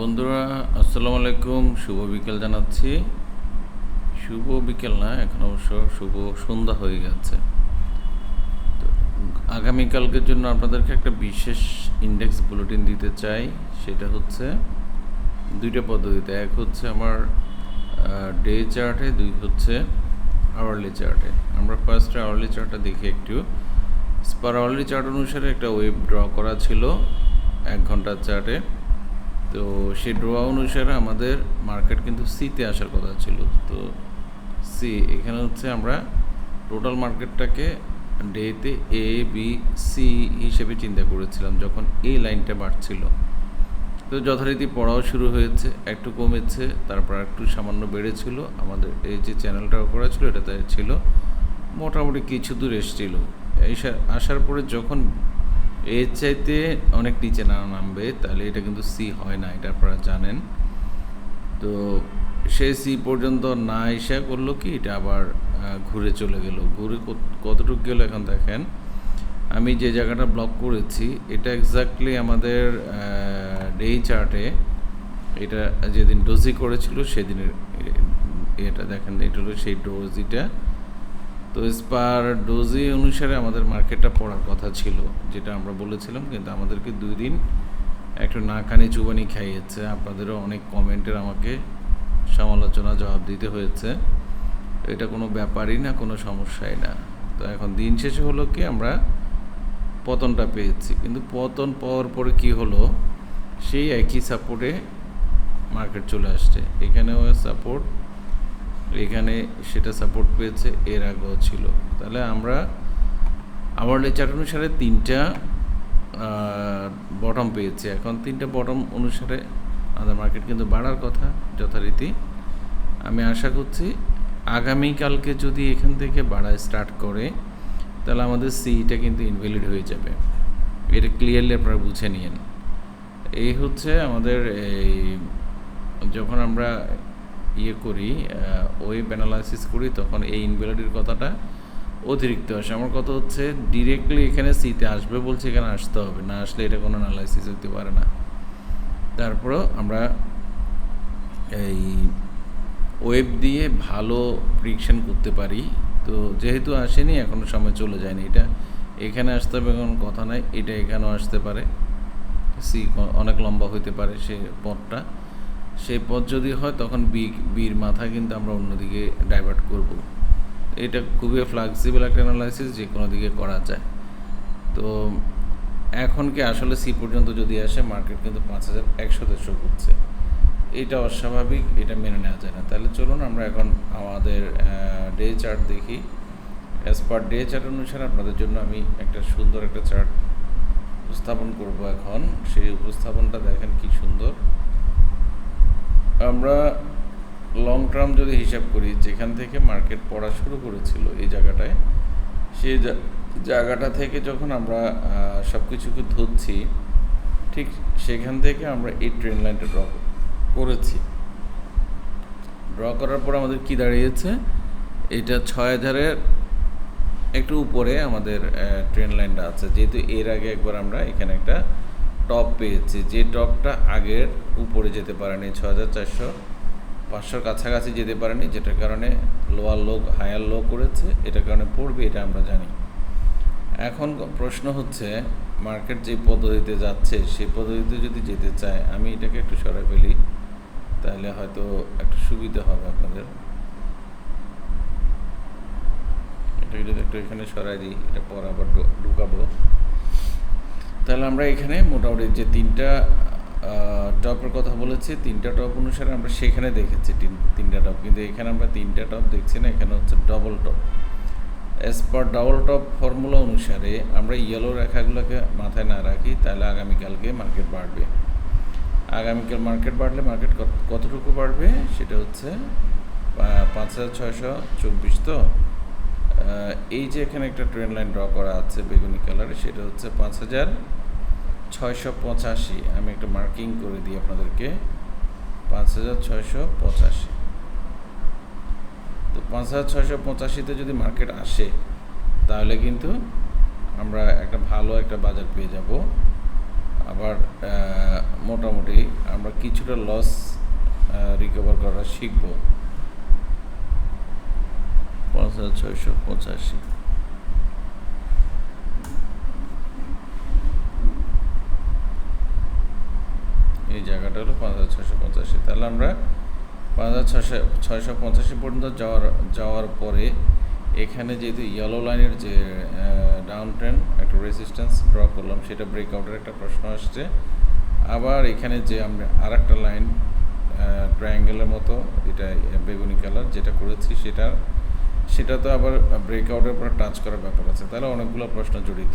বন্ধুরা, আসসালামু আলাইকুম। শুভ বিকেল জানাচ্ছি। শুভ বিকেল না, এখন অবশ্য শুভ সন্ধ্যা হয়ে গেছে। তো আগামীকালকের জন্য আপনাদেরকে একটা বিশেষ ইন্ডেক্স বুলেটিন দিতে চাই। সেটা হচ্ছে দুইটা পদ্ধতিতে। এক হচ্ছে আমার ডে চার্টে দুই হচ্ছে আওয়ারলি চার্টে আমরা ফার্স্টে আওয়ারলি চার্টটা দেখি একটু। স্পার আওয়ারলি চার্ট অনুসারে একটা ওয়েব ড্র করা ছিল এক ঘণ্টার চার্টে তো সেই ড্র অনুসারে আমাদের মার্কেট কিন্তু সিতে আসার কথা ছিল। তো সি এখানে হচ্ছে আমরা টোটাল মার্কেটটাকে ডেতে এ বি সি হিসেবে চিন্তা করেছিলাম যখন এই লাইনটা বাড়ছিল। তো যথারীতি পড়াও শুরু হয়েছে, একটু কমেছে, তারপর একটু সামান্য বেড়েছিল। আমাদের এই যে চ্যানেলটা করা ছিল, এটাতে ছিল, মোটামুটি কিছু দূর এসেছিল। এসে আসার পরে যখন এর চাইতে অনেক নিচে না নামবে, তাহলে এটা কিন্তু সি হয় না, এটা আপনারা জানেন। তো সে সি পর্যন্ত না এসে করল কি, এটা আবার ঘুরে চলে গেল। ঘুরে কতটুকু গেল এখন দেখেন। আমি যে জায়গাটা ব্লক করেছি, এটা এক্স্যাক্টলি আমাদের ডে চার্টে এটা যেদিন ডোজি করেছিল, সেদিনের এটা দেখেন, এটা হলো সেই ডোজিটা তো স্পার ডোজি অনুসারে আমাদের মার্কেটটা পড়ার কথা ছিল, যেটা আমরা বলেছিলাম, কিন্তু আমাদেরকে দুই দিন একটু নাকানি চুবানি খাইয়েছে। আপনাদেরও অনেক কমেন্টের আমাকে সমালোচনা জবাব দিতে হয়েছে। এটা কোনো ব্যাপারই না, কোনো সমস্যাই না। তো এখন দিন শেষে হলো কি, আমরা পতনটা পেয়েছি। কিন্তু পতন পাওয়ার পরে কি হলো, সেই একই সাপোর্টে মার্কেট চলে আসছে। এখানেও সাপোর্ট এখানে সেটা সাপোর্ট পেয়েছে, এর আগেও ছিল। তাহলে আমরা, আমার চার্ট অনুসারে তিনটা বটম পেয়েছে। এখন তিনটা বটম অনুসারে আমাদের মার্কেট কিন্তু বাড়ার কথা যথারীতি। আমি আশা করছি আগামীকালকে যদি এখান থেকে বাড়া স্টার্ট করে, তাহলে আমাদের সিটা কিন্তু ইনভ্যালিড হয়ে যাবে। এটা ক্লিয়ারলি আপনারা বুঝে নিন এই হচ্ছে আমাদের এই, যখন আমরা ইয়ে করি ওয়েব অ্যানালাইসিস করি, তখন এই ইনভ্যালিডির কথাটা অতিরিক্ত আসে। আমার কথা হচ্ছে ডিরেক্টলি এখানে সিতে আসবে বলছে, এখানে আসতে হবে। না আসলে এটা কোনো অ্যানালাইসিস হতে পারে না। তারপরেও আমরা এই ওয়েব দিয়ে ভালো প্রিকশন করতে পারি। তো যেহেতু আসেনি, এখনও সময় চলে যায়নি। এটা এখানে আসতে হবে কোনো কথা নাই। এটা এখানেও আসতে পারে। সি অনেক লম্বা হইতে পারে সে পথটা। সেই পথ যদি হয়, তখন বি বির মাথা কিন্তু আমরা অন্যদিকে ডাইভার্ট করব। এটা খুবই ফ্লেক্সিবল একটা অ্যানালাইসিস যে কোনো দিকে করা যায়। তো এখন কি আসলে সি পর্যন্ত যদি আসে মার্কেট কিন্তু পাঁচ হাজার একশোতে শো করছে এটা অস্বাভাবিক, এটা মেনে নেওয়া যায় না। তাহলে চলুন আমরা এখন আমাদের ডে চার্ট দেখি। অ্যাজ পার ডে চার্ট অনুসারে আপনাদের জন্য আমি একটা সুন্দর একটা চার্ট উপস্থাপন করব এখন। সেই উপস্থাপনটা দেখেন কি সুন্দর। আমরা লং টার্ম যদি হিসাব করি, যেখান থেকে মার্কেট পড়া শুরু করেছিল এই জায়গাটায় জা- জায়গাটা থেকে যখন আমরা সব কিছুকে ধরছি, ঠিক সেখান থেকে আমরা এই ট্রেন লাইনটা ড্র করেছি। ড্র করার পর আমাদের কি দাঁড়িয়েছে? এটা ছয় হাজারের একটু উপরে আমাদের ট্রেন লাইনটা আছে। যেহেতু এর আগে একবার আমরা এখানে একটা টপ পেয়েছি। যে টপটা আগের উপরে যেতে পারেনি ছ হাজার চারশো পাঁচশোর কাছাকাছি যেতে পারেনি, যেটার কারণে লোয়ার লো হায়ার লো করেছে, এটার কারণে পড়বে, এটা আমরা জানি। এখন প্রশ্ন হচ্ছে মার্কেট যে পদ্ধতিতে যাচ্ছে, সেই পদ্ধতিতে যদি যেতে চায়, আমি এটাকে একটু সরাই ফেলি, তাহলে হয়তো একটু সুবিধা হবে আপনাদের। এটাকে যদি একটু এখানে সরাই দিই, এটা পর আবার ঢুকাবো। তাহলে আমরা এখানে মোটামুটি যে তিনটা টপের কথা বলেছি, তিনটা টপ অনুসারে আমরা সেখানে দেখেছি তিন- তিনটা টপ কিন্তু এখানে আমরা তিনটা টপ দেখছি না, এখানে হচ্ছে double top as per double top formula অনুসারে আমরা ইয়েলো রেখাগুলোকে মাথায় না রাখি, তাহলে আগামীকালকে মার্কেট বাড়বে। আগামীকাল মার্কেট বাড়লে মার্কেট কত- কতটুকু বাড়বে? সেটা হচ্ছে পাঁচ হাজার ছয়শো চব্বিশ তো? এই যে এখানে একটা ট্রেন লাইন ড্র করা আছে বেগুনি কালারে সেটা হচ্ছে পাঁচ হাজার ছয়শো পঁচাশি। আমি একটা মার্কিং করে দিই আপনাদেরকে। পাঁচ হাজার ছয়শো পঁচাশি। তো পাঁচ হাজার ছয়শো পঁচাশিতে যদি মার্কেট আসে, তাহলে কিন্তু আমরা একটা ভালো একটা বাজার পেয়ে যাব। আবার মোটামুটি আমরা কিছুটা লস রিকভার করা শিখব। পাঁচ হাজার ছয়শো, পঁচাশি। এই জায়গাটা হলো পাঁচ হাজার ছয়শো, পঁচাশি। তাহলে আমরা পাঁচ হাজার ছয়শো ছয়শো, পঁচাশি পর্যন্ত যাওয়ার যাওয়ার পরে এখানে যেহেতু ইয়েলো লাইনের যে ডাউন ট্রেন একটা রেজিস্ট্যান্স ড্র করলাম, সেটা ব্রেকআউটের একটা প্রশ্ন আসছে। আবার এখানে যে আমরা আর একটা লাইন ট্রায়াঙ্গেলের মতো, এটা বেগুনি কালার যেটা করেছি সেটা সেটা তো আবার ব্রেকআউটের পর টাচ করার ব্যাপার আছে। তাহলে অনেকগুলো প্রশ্ন জড়িত।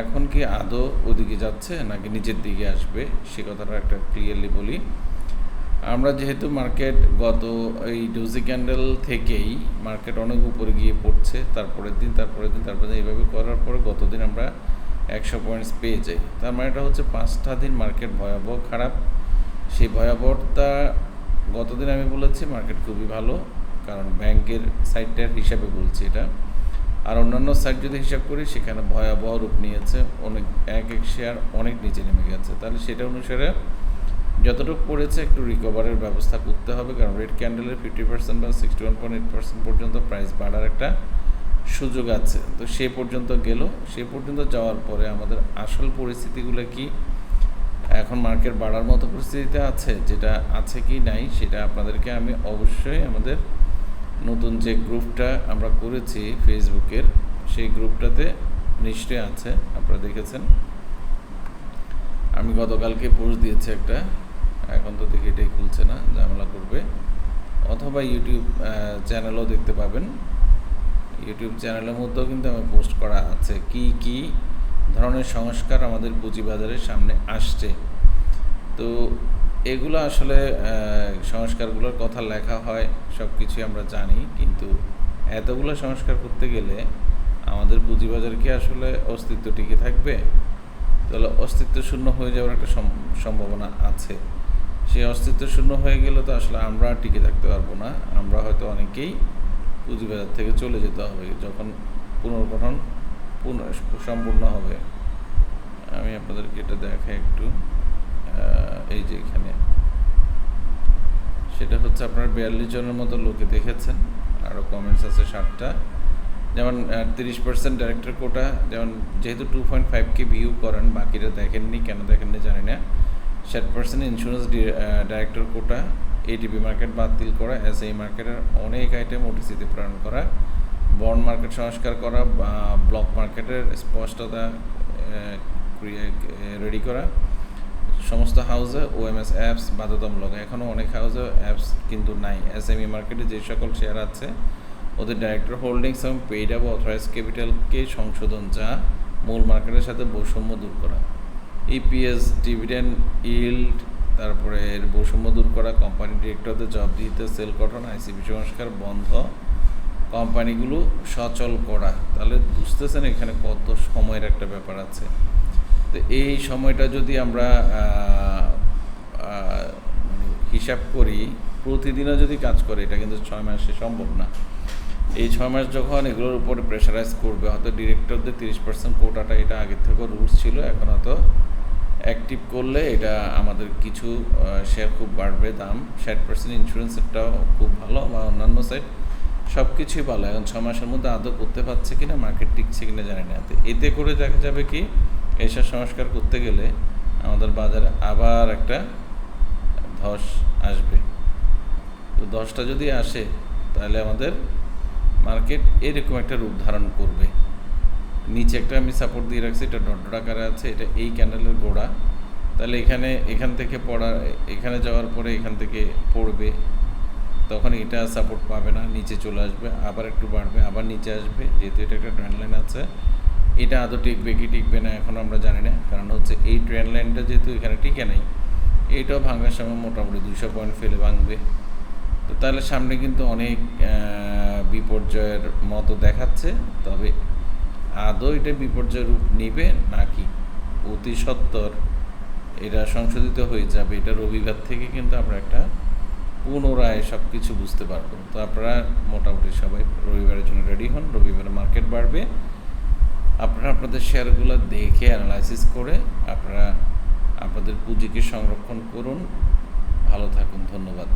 এখন কি আদৌ ওদিকে যাচ্ছে নাকি নিচের দিকে আসবে? সে কথাটা একটা ক্লিয়ারলি বলি। আমরা যেহেতু মার্কেট গত এই ডোজি ক্যান্ডেল থেকেই মার্কেট অনেক উপরে গিয়ে পড়ছে, তারপরের দিন তারপরের দিন তারপরে দিন এইভাবে করার পরে গতদিন আমরা একশো পয়েন্টস পেয়ে যাই। তার মানে এটা হচ্ছে পাঁচটা দিন মার্কেট ভয়াবহ খারাপ। সেই ভয়াবহতা গতদিন আমি বলেছি মার্কেট খুবই ভালো। কারণ ব্যাংকের সাইডটার হিসাবে বলছি এটা। আর অন্যান্য সাইট যদি হিসাব করি, সেখানে ভয়াবহ রূপ নিয়েছে। অনেক, এক এক শেয়ার অনেক নিচে নেমে গেছে। তাহলে সেটা অনুসারে যতটুকু পড়েছে, একটু রিকভারের ব্যবস্থা করতে হবে। কারণ রেড ক্যান্ডেলের ফিফটি পার্সেন্ট বা sixty one point eight percent পর্যন্ত প্রাইস বাড়ার একটা সুযোগ আছে। তো সে পর্যন্ত গেল। সে পর্যন্ত যাওয়ার পরে আমাদের আসল পরিস্থিতিগুলো কি? এখন মার্কেট বাড়ার মতো পরিস্থিতিতে আছে। যেটা আছে কি নাই, সেটা আপনাদেরকে আমি অবশ্যই আমাদের নতুন যে গ্রুপটা আমরা করেছি ফেসবুকের, সেই গ্রুপটাতে নিশ্চয় আছে, আপনারা দেখেছেন। আমি গতকালকে পোস্ট দিয়েছি একটা, এখন তো দেখি এটাই খুলছে না, ঝামেলা করবে। অথবা ইউটিউব চ্যানেলও দেখতে পাবেন। ইউটিউব চ্যানেলের মধ্যেও কিন্তু আমার পোস্ট করা আছে, কি কি ধরনের সংস্কার আমাদের পুঁজিবাজারের সামনে আসছে। তো এগুলো আসলে সংস্কারগুলোর কথা লেখা হয় সব কিছুই আমরা জানি, কিন্তু এতগুলো সংস্কার করতে গেলে আমাদের পুঁজিবাজার কি আসলে অস্তিত্ব টিকে থাকবে? তাহলে অস্তিত্ব শূন্য হয়ে যাওয়ার একটা সম- সম্ভাবনা আছে। সেই অস্তিত্ব শূন্য হয়ে গেলে তো আসলে আমরা টিকে থাকতে পারব না, আমরা হয়তো অনেকেই পুঁজিবাজার থেকে চলে যেতে হবে, যখন পুনর্গঠন পুনঃ, সম্পূর্ণ হবে। আমি আপনাদেরকে এটা দেখাই একটু। এই যে এখানে। সেটা হচ্ছে আপনার বিয়াল্লিশ জনের মতো লোকে দেখেছেন। আরও কমেন্টস আছে ষাটটা যেমন তিরিশ পার্সেন্ট ডাইরেক্টর কোটা যেমন, যেহেতু টু পয়েন্ট ফাইভ কে ভিউ করেন, বাকিরা দেখেননি, কেন দেখেননি জানি না। ষাট percent insurance director quota ATP market বাতিল করা এস এই মার্কেটের অনেক আইটেম ওটিসিতে প্রেরণ করা বন্ড মার্কেট সংস্কার করা, বা ব্লক মার্কেটের স্পষ্টতা রেডি করা। সমস্ত হাউসে ওএমএস অ্যাপস বাধ্যতামূলক। এখনও অনেক হাউসে অ্যাপস কিন্তু নাই। এস এম ই মার্কেটে যে সকল শেয়ার আছে, ওদের ডাইরেক্টর হোল্ডিংস এবং পেইড আপ অথরাইজ ক্যাপিটালকে সংশোধন যা মূল মার্কেটের সাথে বৈষম্য দূর করা। ইপিএস ডিভিডেন্ড ইল্ড তারপরে এর বৈষম্য দূর করা কোম্পানি ডিরেক্টরদের জব দিতে সেল গঠন আইসিপি সংস্কার বন্ধ কোম্পানিগুলো সচল করা। তাহলে বুঝতেছেন এখানে কত সময়ের একটা ব্যাপার আছে। তো এই সময়টা যদি আমরা মানে হিসাব করি, প্রতিদিনও যদি কাজ করে, এটা কিন্তু ছয় মাসে সম্ভব না। এই ছয় মাস যখন এগুলোর উপরে প্রেশারাইজ করবে, হয়তো ডিরেক্টরদের তিরিশ পার্সেন্ট কোটাটা এটা আগের থেকেও রুলস ছিল, এখন হয়তো অ্যাক্টিভ করলে এটা আমাদের কিছু শেয়ার খুব বাড়বে দাম। ষাট পার্সেন্ট ইন্স্যুরেন্সেরটাও খুব ভালো, বা অন্যান্য সাইড সব কিছুই ভালো। এখন ছ মাসের মধ্যে আদৌ করতে পারছে কিনা মার্কেট টিকছে কিনা জানি না। এতে করে দেখা যাবে কি এসব সংস্কার করতে গেলে আমাদের বাজারে আবার একটা ধস আসবে। তো ধসটা যদি আসে, তাহলে আমাদের মার্কেট এরকম একটা রূপ ধারণ করবে। নিচে একটা আমি সাপোর্ট দিয়ে রাখছি, এটা ডট আকারে আছে, এটা এই ক্যান্ডেলের গোড়া। তাহলে এখানে, এখান থেকে পড়া, এখানে যাওয়ার পরে এখান থেকে পড়বে। তখন এটা সাপোর্ট পাবে না, নিচে চলে আসবে, আবার একটু বাড়বে, আবার নিচে আসবে, যেহেতু এটা একটা ট্রেন্ড লাইন আছে। এটা আদৌ টিকবে কি টিকবে না এখন আমরা জানি না। কারণ হচ্ছে এই ট্রেন লাইনটা যেহেতু এখানে টিকে নেই, এইটাও ভাঙার সময় মোটামুটি দুশো পয়েন্ট ফেলে ভাঙবে। তো তাহলে সামনে কিন্তু অনেক বিপর্যয়ের মতো দেখাচ্ছে, তবে আদৌ এটা বিপর্যয় রূপ নেবে নাকি? অতি সত্বর এটা সংশোধিত হয়ে যাবে এটা রবিবার থেকে কিন্তু আমরা একটা পুনরায় সব কিছু বুঝতে পারব। তো আপনারা মোটামুটি সবাই রবিবারের জন্য রেডি হন, রবিবারে মার্কেট বাড়বে। আপনারা আপনাদের শেয়ারগুলো দেখে অ্যানালাইসিস করে আপনারা আপনাদের পুঁজিকে সংরক্ষণ করুন। ভালো থাকুন ধন্যবাদ।